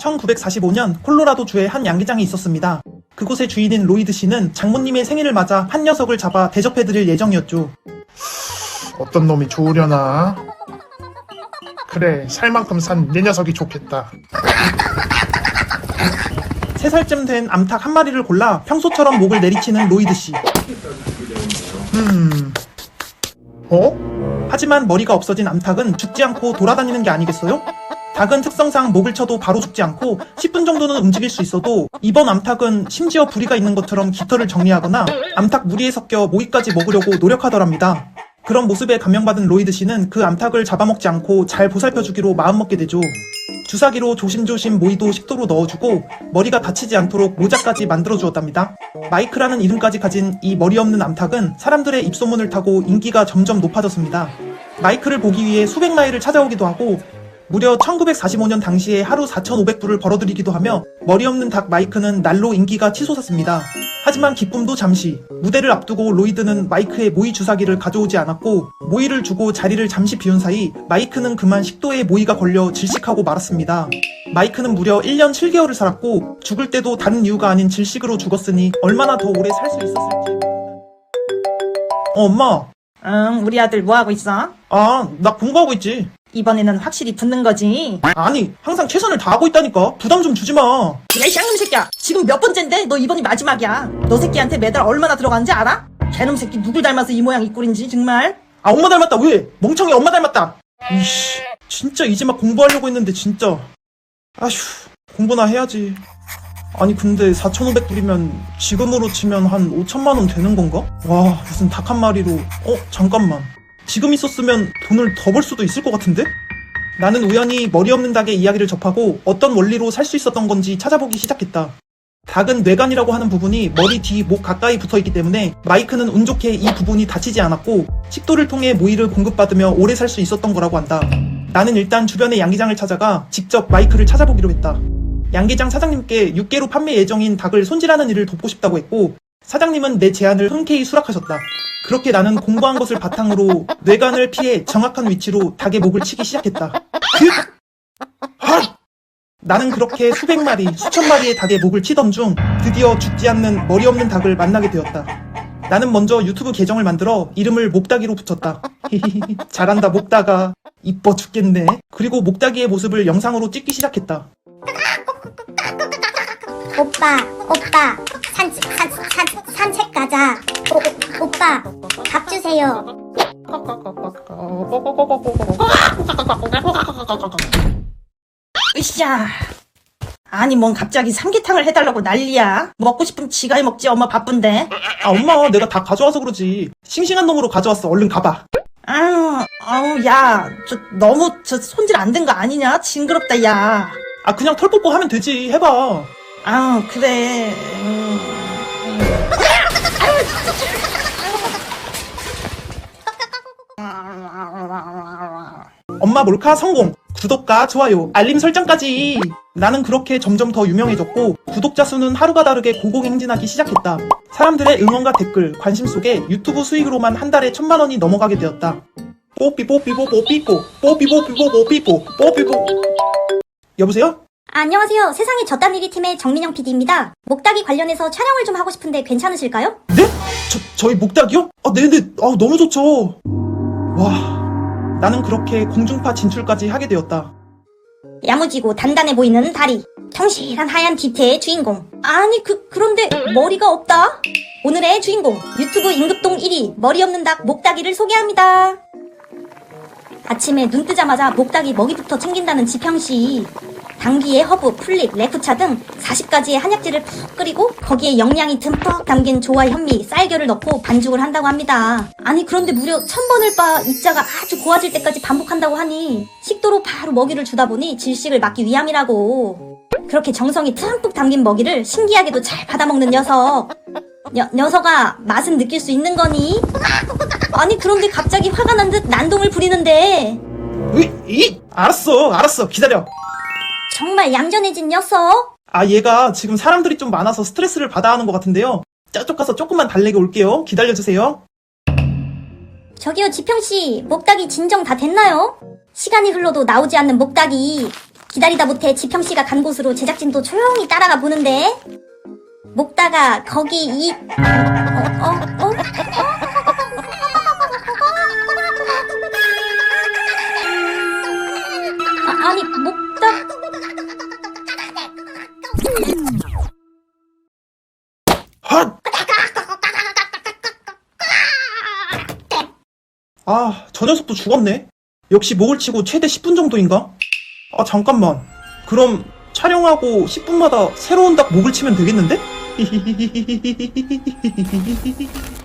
1945년 콜로라도주의 한 양계장이 있었습니다. 그곳의 주인인 로이드 씨는 장모님의 생일을 맞아 한 녀석을 잡아 대접해드릴 예정이었죠. 어떤 놈이 좋으려나? 그래, 살 만큼 산 내 녀석이 좋겠다. 3살쯤 된 암탉 한 마리를 골라 평소처럼 목을 내리치는 로이드 씨. 어? 하지만 머리가 없어진 암탉은 죽지 않고 돌아다니는 게 아니겠어요? 닭은 특성상 목을 쳐도 바로 죽지 않고 10분 정도는 움직일 수 있어도 이번 암탉은 심지어 부리가 있는 것처럼 깃털을 정리하거나 암탉 무리에 섞여 모이까지 먹으려고 노력하더랍니다. 그런 모습에 감명받은 로이드 씨는 그 암탉을 잡아먹지 않고 잘 보살펴주기로 마음먹게 되죠. 주사기로 조심조심 모이도 식도로 넣어주고 머리가 다치지 않도록 모자까지 만들어주었답니다. 마이크라는 이름까지 가진 이 머리 없는 암탉은 사람들의 입소문을 타고 인기가 점점 높아졌습니다. 마이크를 보기 위해 수백 마일을 찾아오기도 하고 무려 1945년 당시에 하루 4,500불을 벌어들이기도 하며 머리 없는 닭 마이크는 날로 인기가 치솟았습니다. 하지만 기쁨도 잠시 무대를 앞두고 로이드는 마이크의 모이 주사기를 가져오지 않았고 모이를 주고 자리를 잠시 비운 사이 마이크는 그만 식도에 모이가 걸려 질식하고 말았습니다. 마이크는 무려 1년 7개월을 살았고 죽을 때도 다른 이유가 아닌 질식으로 죽었으니 얼마나 더 오래 살 수 있었을지. 어, 엄마. 응, 우리 아들 뭐 하고 있어? 아, 나 공부하고 있지. 이번에는 확실히 붙는 거지. 아니, 항상 최선을 다하고 있다니까. 부담 좀 주지 마. 야, 이 쌍놈 새끼야. 지금 몇 번째인데 너 이번이 마지막이야. 너 새끼한테 매달 얼마나 들어가는지 알아? 개놈 새끼 누굴 닮아서 이 모양 이 꼴인지 정말. 아, 엄마 닮았다. 왜? 멍청이 엄마 닮았다. 이씨, 진짜 이제 막 공부하려고 했는데 진짜. 아휴, 공부나 해야지. 아니 근데 4,500 불이면 지금으로 치면 한 5천만 원 되는 건가? 와, 무슨 닭 한 마리로. 어, 잠깐만. 지금 있었으면 돈을 더 벌 수도 있을 것 같은데? 나는 우연히 머리 없는 닭의 이야기를 접하고 어떤 원리로 살 수 있었던 건지 찾아보기 시작했다. 닭은 뇌관이라고 하는 부분이 머리 뒤 목 가까이 붙어 있기 때문에 마이크는 운 좋게 이 부분이 다치지 않았고 식도를 통해 모이를 공급받으며 오래 살 수 있었던 거라고 한다. 나는 일단 주변의 양기장을 찾아가 직접 마이크를 찾아보기로 했다. 양기장 사장님께 육개로 판매 예정인 닭을 손질하는 일을 돕고 싶다고 했고 사장님은 내 제안을 흔쾌히 수락하셨다. 그렇게 나는 공부한 것을 바탕으로 뇌관을 피해 정확한 위치로 닭의 목을 치기 시작했다. 그... 하! 나는 그렇게 수백 마리, 수천 마리의 닭의 목을 치던 중 드디어 죽지 않는 머리 없는 닭을 만나게 되었다. 나는 먼저 유튜브 계정을 만들어 이름을 목다기로 붙였다. 잘한다 목다가. 이뻐 죽겠네. 그리고 목다기의 모습을 영상으로 찍기 시작했다. 오빠, 오빠, 산, 산, 산, 산책 가자. 오, 오, 오 빠, 밥 주세요. 으쌰. 아니 뭔 갑자기 삼계탕을 해달라고 난리야. 먹고 싶으면 지가 해 먹지 엄마 바쁜데. 아 엄마 내가 다 가져와서 그러지. 싱싱한 놈으로 가져왔어. 얼른 가봐. 아유, 아우 야, 저 너무 저 손질 안 된 거 아니냐? 징그럽다 야. 아 그냥 털 뽑고 하면 되지. 해봐. 아우 그래. 음. 엄마 몰카 성공. 구독과 좋아요, 알림 설정까지. 나는 그렇게 점점 더 유명해졌고 구독자 수는 하루가 다르게 고공행진하기 시작했다. 사람들의 응원과 댓글, 관심 속에 유튜브 수익으로만 한 달에 천만 원이 넘어가게 되었다. 뽀삐뽀삐뽀 뽀삐뽀 뽀삐뽀삐뽀 뽀삐뽀 뽀삐뽀 여보세요? 안녕하세요. 세상에 저딴 일이 팀의 정민영 PD입니다. 목닭이 관련해서 촬영을 좀 하고 싶은데 괜찮으실까요? 네? 저, 저희 목닭이요? 아, 네네. 아, 너무 좋죠. 와, 나는 그렇게 공중파 진출까지 하게 되었다. 야무지고 단단해 보이는 다리. 성실한 하얀 뒤태의 주인공. 아니, 그, 그런데 머리가 없다? 오늘의 주인공. 유튜브 임급동 1위. 머리 없는 닭 목닭이를 소개합니다. 아침에 눈 뜨자마자 목닭이 먹이부터 챙긴다는 지평씨. 당귀에 허브, 풀잎, 레프차 등 40가지의 한약재를 푹 끓이고 거기에 영양이 듬뿍 담긴 조와 현미, 쌀겨를 넣고 반죽을 한다고 합니다. 아니 그런데 무려 천 번을 바 입자가 아주 고와질 때까지 반복한다고 하니 식도로 바로 먹이를 주다 보니 질식을 막기 위함이라고. 그렇게 정성이 듬뿍 담긴 먹이를 신기하게도 잘 받아먹는 녀석. 녀, 녀석아 맛은 느낄 수 있는 거니? 아니 그런데 갑자기 화가 난 듯 난동을 부리는데 으이, 이, 알았어, 알았어. 기다려. 정말 얌전해진 녀석. 아, 얘가 지금 사람들이 좀 많아서 스트레스를 받아 하는 것 같은데요. 저쪽 가서 조금만 달래게 올게요. 기다려주세요. 저기요 지평씨 목닭이 진정 다 됐나요? 시간이 흘러도 나오지 않는 목닭이 기다리다 못해 지평씨가 간 곳으로 제작진도 조용히 따라가 보는데 목다가 거기 이 어? 어? 아, 저 녀석도 죽었네. 역시 목을 치고 최대 10분 정도인가? 아, 잠깐만. 그럼 촬영하고 10분마다 새로운 닭 목을 치면 되겠는데?